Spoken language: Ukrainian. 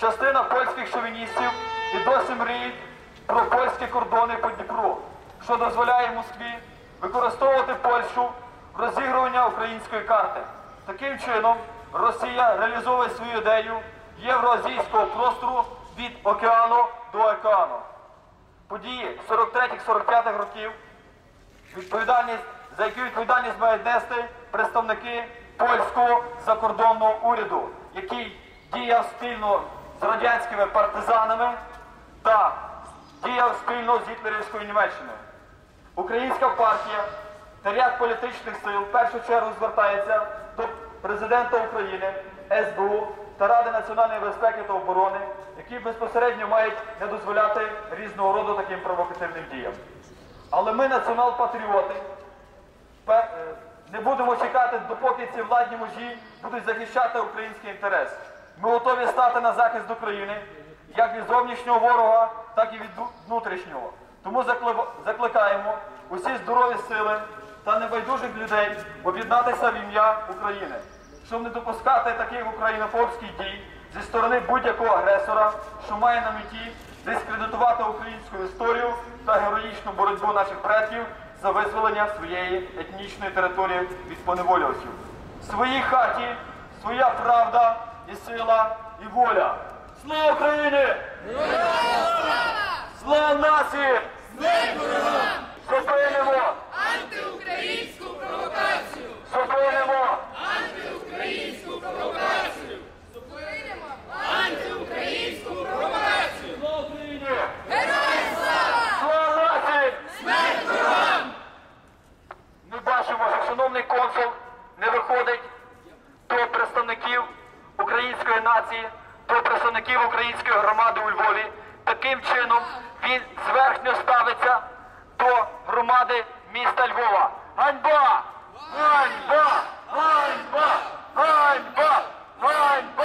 Частина польських шовіністів і досі мріють про польські кордони по Дніпру, що дозволяє Москві використовувати Польщу в розігрування української карти. Таким чином, Росія реалізовує свою ідею євроазійського простору від океану до океану. Події 43-45 років відповідальність, за яку відповідальність мають нести представники польського закордонного уряду, який діяв спільно з радянськими партизанами та діяв спільно з гітлерівською Німеччиною. Українська партія та ряд політичних сил в першу чергу звертається до президента України, СБУ та Ради національної безпеки та оборони, які безпосередньо мають не дозволяти різного роду таким провокативним діям. Але ми, націонал-патріоти, е, не будемо чекати, допоки ці владні мужі будуть захищати український інтерес. Ми готові стати на захист України як від зовнішнього ворога, так і від внутрішнього. Тому закликаємо усі здорові сили та небайдужих людей об'єднатися в ім'я України, щоб не допускати таких українофобських дій зі сторони будь-якого агресора, що має на меті дискредитувати українську історію та героїчну боротьбу наших предків за визволення своєї етнічної території від поневолювачів. Своїй хаті своя правда і сила і воля. Слава Україні! Слава нації! Зупинимо! Антиукраїнську провокацію! Зупинимо! Антиукраїнську провокацію! Зупинимо! Антиукраїнську провокацію! Слава Україні! Героям слава! Слава нації! Смерть ворогам! Ми бачимо, що шановний консул не виходить нації, до представників української громади у Львові. Таким чином він зверхньо ставиться до громади міста Львова. Ганьба! Ганьба! Ганьба! Ганьба! Ганьба!